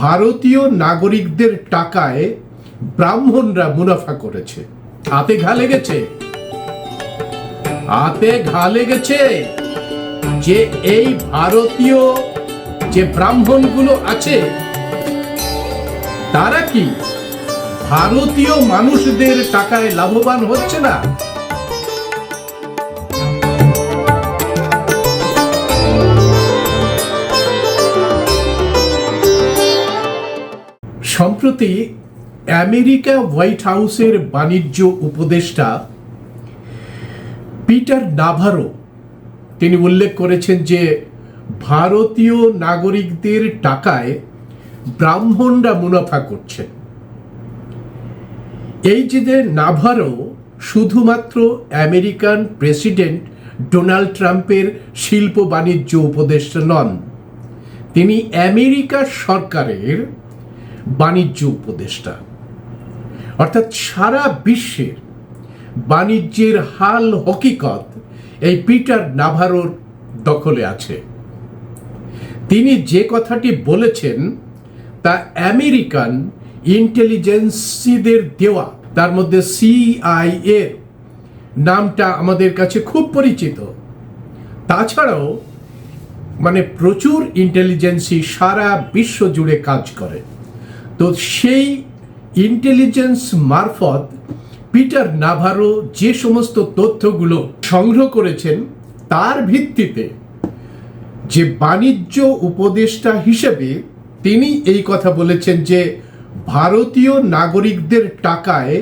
ভারতীয় নাগরিকদের টাকায় ব্রাহ্মণরা মুনাফা করেছে। হাতে ঘা লেগেছে। হাতে ঘা লেগেছে যে এই ভারতীয় যে ব্রাহ্মণগুলো আছে, তারা কি ভারতীয় মানুষদের টাকায় লাভবান হচ্ছে না? সম্প্রতি আমেরিকা হোয়াইট হাউসের বাণিজ্য উপদেষ্টা পিটার নাভারো, তিনি উল্লেখ করেছেন যে ভারতীয় নাগরিকদের টাকায় ব্রাহ্মণরা মুনাফা করছে। এই যে নাভারো শুধুমাত্র আমেরিকান প্রেসিডেন্ট ডোনাল্ড ট্রাম্পের শিল্প বাণিজ্য উপদেষ্টা নন, তিনি আমেরিকার সরকারের বাণিজ্য উপদেষ্টা। অর্থাৎ সারা বিশ্বের বাণিজ্যের হাল হকিকত এই পিটার নাভারোর দখলে আছে। তিনি যে কথাটি বলেছেন, তা আমেরিকান ইন্টেলিজেন্সিদের দেওয়া, তার মধ্যে সিআইএ নামটা আমাদের কাছে খুব পরিচিত। তাছাড়াও মানে প্রচুর ইন্টেলিজেন্সি সারা বিশ্ব জুড়ে কাজ করে। তো সেই ইন্টেলিজেন্স মারফত পিটার নাভারো যে সমস্ত তথ্যগুলো সংগ্রহ করেছেন, তার ভিত্তিতে যে বাণিজ্য উপদেষ্টা হিসেবে তিনি এই কথা বলেছেন যে ভারতীয় নাগরিকদের টাকায়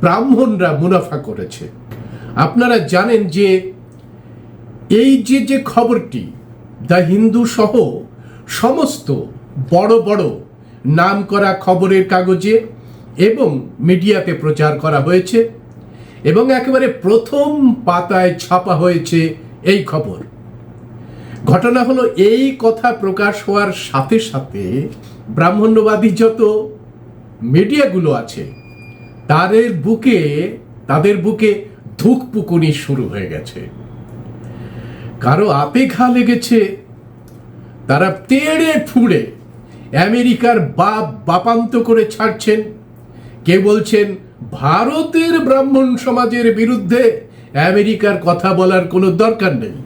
ব্রাহ্মণরা মুনাফা করেছে। আপনারা জানেন যে এই যে যে খবরটি, দ্য হিন্দু সহ সমস্ত বড় বড় নাম করা খবরের কাগজে এবং মিডিয়াতে প্রচার করা হয়েছে এবং একেবারে প্রথম পাতায় ছাপা হয়েছে এই খবর। ঘটনা হলো এই কথা প্রকাশ হওয়ার সাথে সাথে ব্রাহ্মণ্যবাদী যত মিডিয়াগুলো আছে, তাদের বুকে তাদের বুকে ধুকপুকুনি শুরু হয়ে গেছে। কারও আপে ঘা লেগেছে, তারা তেড়ে ফুড়ে আমেরিকার বাপ বাপান্ত করে ছাড়ছেন। কে বলছেন, ভারতের ব্রাহ্মণ সমাজের বিরুদ্ধে আমেরিকার কথা বলার কোনো দরকার নেই।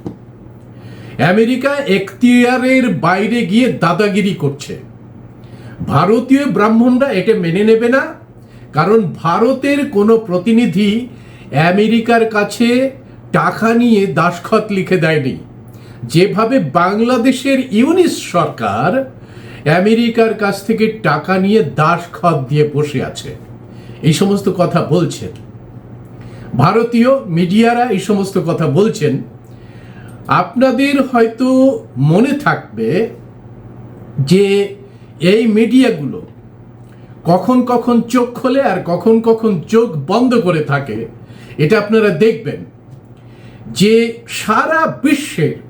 আমেরিকা এখতিয়ারের বাইরে গিয়ে দাদাগিরি করছে। ভারতীয় ব্রাহ্মণরা এটা মেনে নেবে না, কারণ ভারতের কোনো প্রতিনিধি আমেরিকার কাছে টাকা নিয়ে দাসখত লিখে দেয়নি। যেভাবে বাংলাদেশের ইউনিস সরকার আমেরিকার কাছ থেকে টাকা নিয়ে দাসখত দিয়ে বসে আছে। এই সমস্ত কথা বলছেন। ভারতীয় মিডিয়ারা এই সমস্ত কথা বলছেন। আপনাদের হয়তো মনে থাকবে যে এই মিডিয়াগুলো কখন কখন চোখ খোলে আর কখন কখন চোখ বন্ধ করে থাকে, এটা আপনারা দেখবেন যে সারা বিশ্বের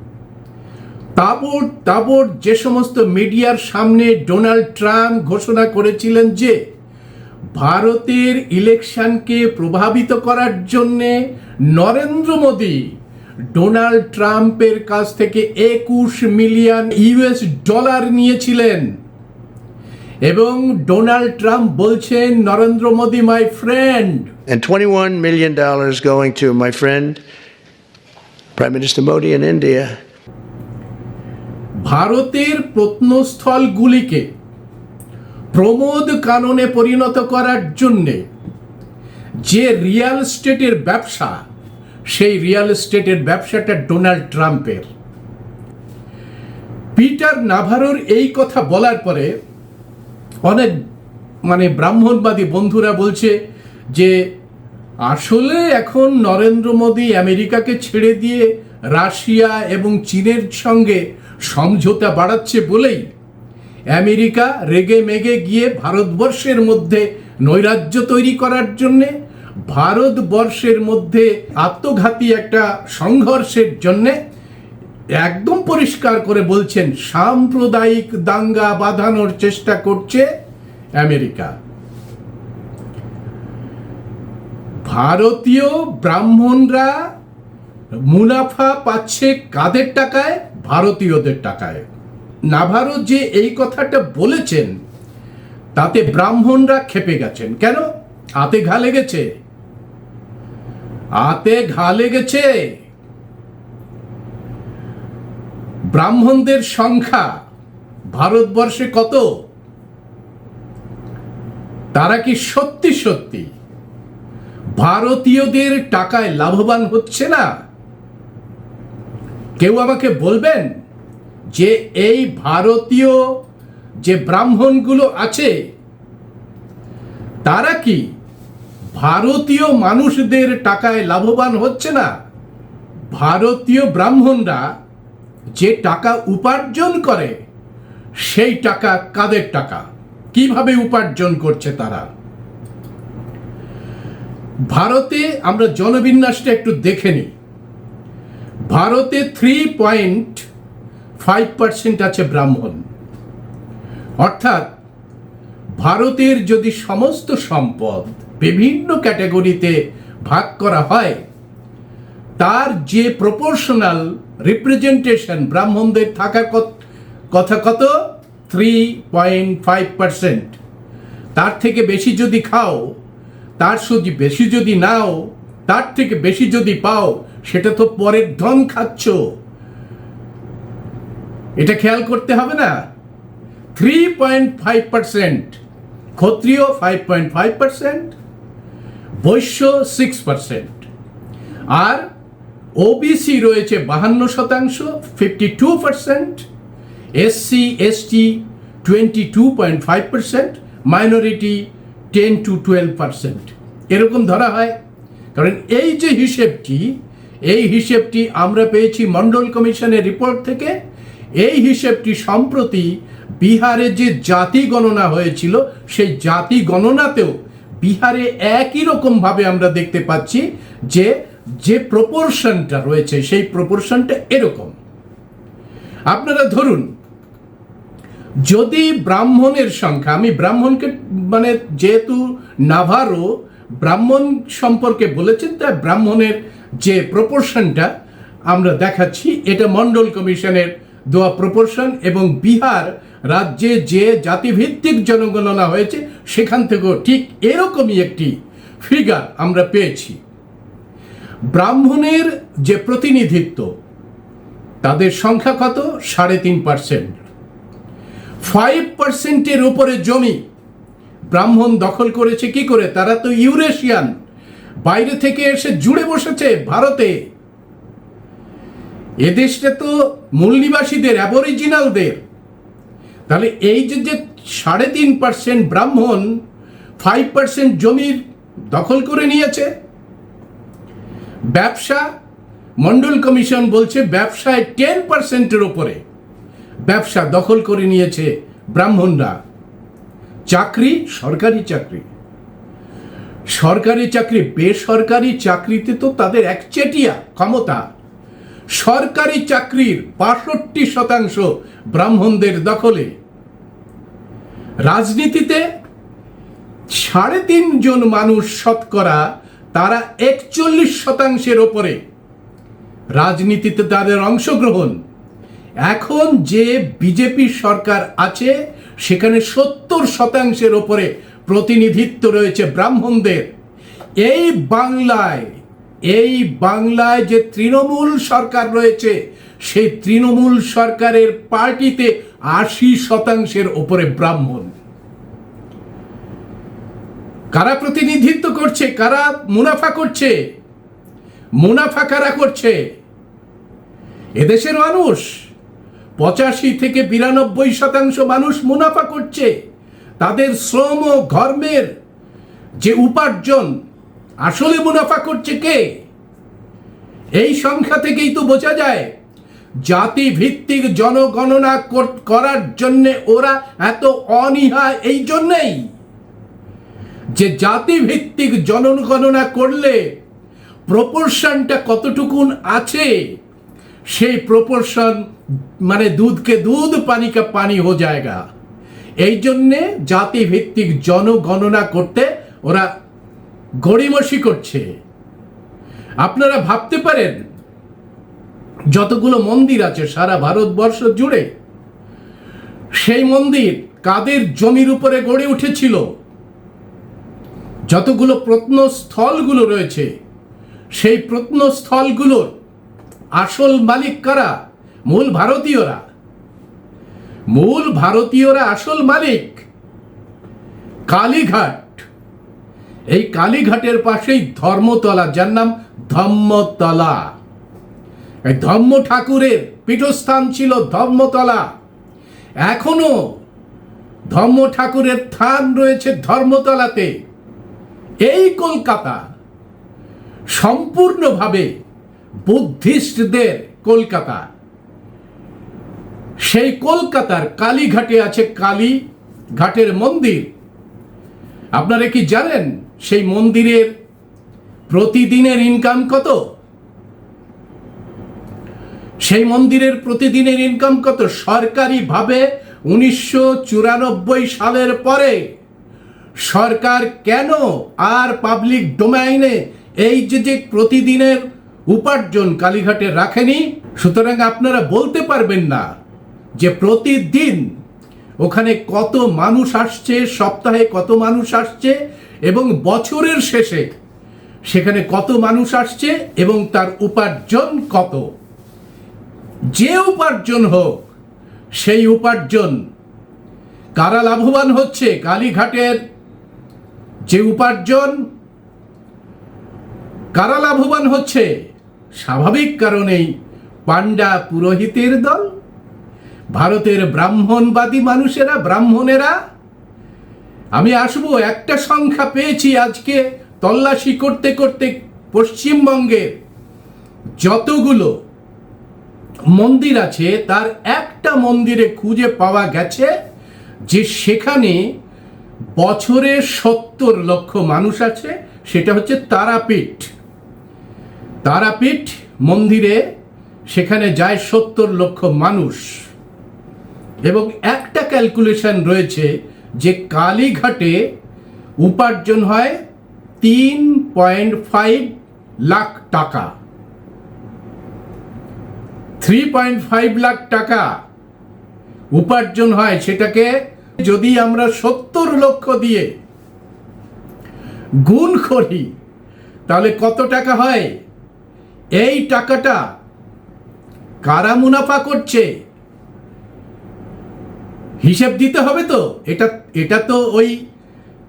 তাবর তাবর যে সমস্ত মিডিয়ার সামনে ডোনাল্ড ট্রাম্প ঘোষণা করেছিলেন যে ভারতের ইলেকশনকে প্রভাবিত করার জন্যে নরেন্দ্র মোদী ডোনাল্ড ট্রাম্পের কাছ থেকে একুশ মিলিয়ন ইউএস ডলার নিয়েছিলেন এবং ডোনাল্ড ট্রাম্প বলছেন Narendra Modi my friend and $21 million going to my friend, Prime Minister Modi in India. ভারতের প্রত্নস্থলগুলিকে প্রমোদ কাননে পরিণত করার জন্যে যে রিয়েল স্টেটের ব্যবসা, সেই রিয়েল স্টেটের ব্যবসাটা ডোনাল্ড ট্রাম্পের। পিটার নাভারোর এই কথা বলার পরে অনেক মানে ব্রাহ্মণবাদী বন্ধুরা বলছে যে, আসলে এখন নরেন্দ্র মোদী আমেরিকাকে ছেড়ে দিয়ে রাশিয়া এবং চীনের সঙ্গে সমঝোতা বাড়াচ্ছে বলেই আমেরিকা রেগে মেগে গিয়ে ভারতবর্ষের মধ্যে নৈরাজ্য তৈরি করার জন্যে, ভারতবর্ষের মধ্যে আত্মঘাতী একটা সংঘর্ষের জন্যে একদম পরিষ্কার করে বলছেন, সাম্প্রদায়িক দাঙ্গা বাঁধানোর চেষ্টা করছে আমেরিকা। ভারতীয় ব্রাহ্মণরা মুনাফা পাচ্ছে কাদের টাকায়? ভারতীয়দের টাকায়। নাভারো যে এই কথাটা বলেছেন, তাতে ব্রাহ্মণরা খেপে গেছেন। কেন? হাতে ঘা লেগেছে। হাতে ঘা লেগেছে। ব্রাহ্মণদের সংখ্যা ভারতবর্ষে কত? তারা কি সত্যি সত্যি ভারতীয়দের টাকায় লাভবান হচ্ছে না? কেউ আমাকে বলবেন যে এই ভারতীয় যে ব্রাহ্মণগুলো আছে, তারা কি ভারতীয় মানুষদের টাকায় লাভবান হচ্ছে না? ভারতীয় ব্রাহ্মণরা যে টাকা উপার্জন করে, সেই টাকা কাদের টাকা? কীভাবে উপার্জন করছে তারা? ভারতে আমরা জনবিন্যাসটা একটু দেখে নিই। ভারতে থ্রি পয়েন্ট ফাইভ পার্সেন্ট আছে ব্রাহ্মণ। অর্থাৎ ভারতের যদি সমস্ত সম্পদ বিভিন্ন ক্যাটাগরিতে ভাগ করা হয়, তার যে প্রপোর্শনাল রিপ্রেজেন্টেশন ব্রাহ্মণদের থাকার কথা কত? থ্রি পয়েন্ট ফাইভ পার্সেন্ট তার থেকে বেশি যদি খাও, তার যদি বেশি যদি নাও, তার থেকে বেশি যদি পাও সেটা তো পরের ধন খাচ্ছ। এটা খেয়াল করতে হবে না। Three point five percent Kshatriya five point five percent Vaishya six percent আর ওবিসি রয়েছে বাহান্ন শতাংশ fifty two percent SC ST twenty two point five percent minority ten to twelve percent এরকম ধরা হয়। কারণ এই যে হিসেবটি এই হিসেবটি আমরা পেয়েছি মন্ডল কমিশনের রিপোর্ট থেকে। এই হিসেবটি সম্প্রতি বিহারে যে জাতি গণনা হয়েছিল, সেই জাতি গণনাতেও বিহারে একই রকমভাবে আমরা দেখতে পাচ্ছি যে যে প্রপোর্শনটা রয়েছে, সেই প্রপোর্শনটা এরকম। আপনারা ধরুন, যদি ব্রাহ্মণের সংখ্যা, আমি ব্রাহ্মণকে মানে যেহেতু নাভারো ব্রাহ্মণ সম্পর্কে বলেছেন, তাই ব্রাহ্মণের যে প্রপোর্শনটা আমরা দেখাচ্ছি, এটা মন্ডল কমিশনের দেওয়া প্রপোর্শন এবং বিহার রাজ্যে যে জাতিভিত্তিক জনগণনা হয়েছে, সেখান থেকেও ঠিক এরকমই একটি ফিগার আমরা পেয়েছি। ব্রাহ্মণের যে প্রতিনিধিত্ব, তাদের সংখ্যা কত? সাড়ে তিন পার্সেন্ট ফাইভ পার্সেন্টের উপরে জমি, ব্রাহ্মণ দখল করেছে কি করে? তারা তো ইউরেশিয়ান। বাইরে থেকে এসে জুড়ে বসেছে ভারতে। এদেশটা তো মূল নিবাসীদের অ্যাবরিজিনালদের তাহলে এই যে যে সাড়ে তিন পার্সেন্ট ব্রাহ্মণ ফাইভ পার্সেন্ট জমির দখল করে নিয়েছে। ব্যবসা, মন্ডল কমিশন বলছে ব্যবসায় টেন পার্সেন্টের ওপরে ব্যবসা দখল করে নিয়েছে ব্রাহ্মণরা। চাকরি, সরকারি চাকরি। সরকারি চাকরি, বেসরকারি চাকরিতে তো তাদের একচেটিয়া ক্ষমতা। সরকারি চাকরির বাষট্টি শতাংশ ব্রাহ্মণদের দখলে। রাজনীতিতে সাড়ে তিনজন মানুষ শতকরা, তারা একচল্লিশ শতাংশের ওপরে। রাজনীতিতে তাদের অংশগ্রহণ। এখন যে বিজেপি সরকার আছে, সেখানে সত্তর শতাংশের ওপরে প্রতিনিধিত্ব রয়েছে ব্রাহ্মণদের। এই বাংলায় এই বাংলায় যে তৃণমূল সরকার রয়েছে, সেই তৃণমূল সরকারের পার্টিতে আশি শতাংশের ওপরে ব্রাহ্মণ। কারা প্রতিনিধিত্ব করছে, কারা মুনাফা করছে, মুনাফা কারা করছে? এদেশের মানুষ, পঁচাশি থেকে বিরানব্বই শতাংশ মানুষ মুনাফা করছে। তাদের শ্রম ও ধর্মের যে উপার্জন, আসলে মুনাফা করছে কে? এই সংখ্যা থেকেই তো বোঝা যায় জাতি ভিত্তিক জনগণনা কর- করার জন্যে ওরা এত অনীহা এই জন্যেই যে জাতি ভিত্তিক জনগণনা করলে প্রপোর্শনটা কতটুকুন আছে, সেই প্রপোর্শন মানে দুধকে দুধ পানি কা পানি হো জায়গা। এই জন্যে জাতি ভিত্তিক জনগণনা করতে ওরা গড়িমসি করছে। আপনারা ভাবতে পারেন, যতগুলো মন্দির আছে সারা ভারতবর্ষ জুড়ে, সেই মন্দির কাদের জমির উপরে গড়ে উঠেছিল? যতগুলো প্রত্নস্থলগুলো রয়েছে, সেই প্রত্নস্থলগুলোর আসল মালিক কারা? মূল ভারতীয়রা। মূল ভারতীয়রা আসল মালিক। কালীঘাট। এই কালীঘাটের পাশেই ধর্মতলা, যার নাম ধম্মতলা। ধম্ম ঠাকুরের পীঠস্থান ছিল ধর্মতলা। এখনও ধম্ম ঠাকুরের থান রয়েছে ধর্মতলাতে। এই কলকাতা সম্পূর্ণভাবে বুদ্ধিস্টদের কলকাতা। সেই কলকাতার কালীঘাটে আছে কালী ঘাটের মন্দির। আপনারা কি জানেন সেই মন্দিরের প্রতিদিনের ইনকাম কত? সেই মন্দিরের প্রতিদিনের ইনকাম কত? সরকারিভাবে উনিশশো চুরানব্বই সালের পরে সরকার কেন আর পাবলিক ডোমাইনে এই যে যে প্রতিদিনের উপার্জন কালীঘাটে রাখেনি, সুতরাং আপনারা বলতে পারবেন না। যে প্রতিদিন ওখানে কত মানুষ আসছে, সপ্তাহে কত মানুষ আসছে এবং বছরের শেষে সেখানে কত মানুষ আসছে এবং তার উপার্জন কত। যে উপার্জন হোক, সেই উপার্জন কারা লাভবান হচ্ছে? কালীঘাটের যে উপার্জন কারা লাভবান হচ্ছে? স্বাভাবিক কারণেই পাণ্ডা পুরোহিতের দল ভারতের ব্রাহ্মণবাদী মানুষেরা, ব্রাহ্মণেরা, আমি আসব, একটা সংখ্যা পেয়েছি আজকে তল্লাশি করতে করতে পশ্চিমবঙ্গের যতগুলো মন্দির আছে, তার একটা মন্দিরে খুঁজে পাওয়া গেছে যে সেখানে বছরে সত্তর লক্ষ মানুষ আছে, সেটা হচ্ছে তারাপীঠ। তারাপীঠ মন্দিরে সেখানে যায় সত্তর লক্ষ মানুষ। এবং একটা ক্যালকুলেশন রয়েছে যে কালীঘাটে উপার্জন হয় তিন পয়েন্ট ফাইভ লাখ টাকা। থ্রি পয়েন্ট ফাইভ লাখ টাকা উপার্জন হয় সেটাকে যদি আমরা সত্তর লক্ষ দিয়ে গুণ করি, তাহলে কত টাকা হয়? এই টাকাটা কারা মুনাফা করছে? হিসেব দিতে হবে তো? এটা এটা তো ওই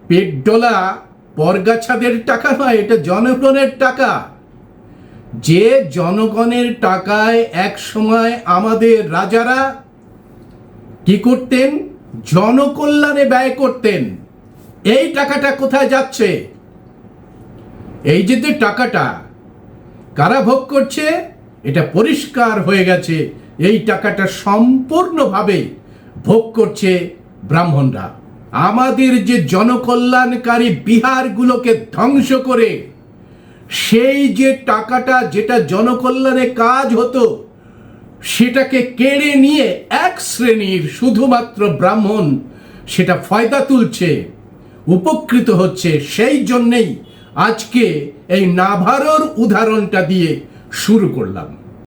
পেট ডোলা পরগাছাদের টাকা নয়, এটা জনগণের টাকা। যে জনগণের টাকায় এক সময় আমাদের রাজারা কি করতেন? জনকল্যাণে ব্যয় করতেন। এই টাকাটা কোথায় যাচ্ছে? এই যে টাকাটা, কারা ভোগ করছে? এটা পরিষ্কার হয়ে গেছে। এই টাকাটা সম্পূর্ণভাবে ভোগ করছে ব্রাহ্মণরা। আমাদের যে জনকল্যাণকারী বিহারগুলোকে ধ্বংস করে, সেই যে টাকাটা যেটা জনকল্যাণে কাজ হতো, সেটাকে কেড়ে নিয়ে এক শ্রেণির শুধুমাত্র ব্রাহ্মণ সেটা ফয়দা তুলছে, উপকৃত হচ্ছে। সেই জন্যেই আজকে এই নাভারোর উদাহরণটা দিয়ে শুরু করলাম।